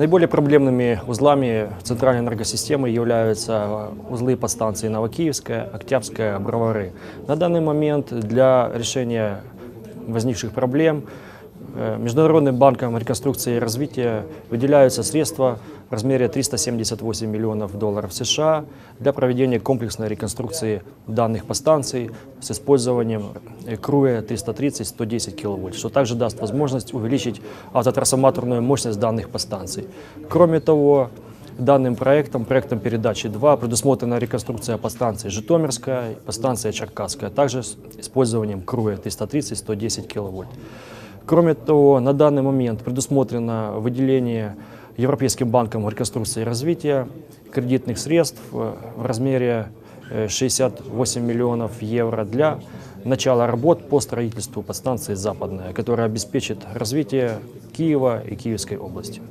Наиболее проблемными узлами центральной энергосистемы являются узлы подстанции Новокиевская, Октябрьская, Бровары. На данный момент для решения возникших проблем э, Международным банком реконструкции и развития выделяются средства в размере 378 миллионов долларов США для проведения комплексной реконструкции данных подстанций с использованием э, КРУЭ 330-110 кВт, что также даст возможность увеличить автотрансформаторную мощность данных подстанций. Кроме того, Данным проектом, проектом передачи 2, предусмотрена реконструкция подстанции Житомирская, подстанция Черкасская, также с использованием КРУЭ 330-110 кВт. Кроме того, на данный момент предусмотрено выделение Европейским банком реконструкции и развития кредитных средств э, в размере э, 68 миллионов евро для начала работ по строительству подстанции «Западная», которая обеспечит развитие Киева и Киевской области.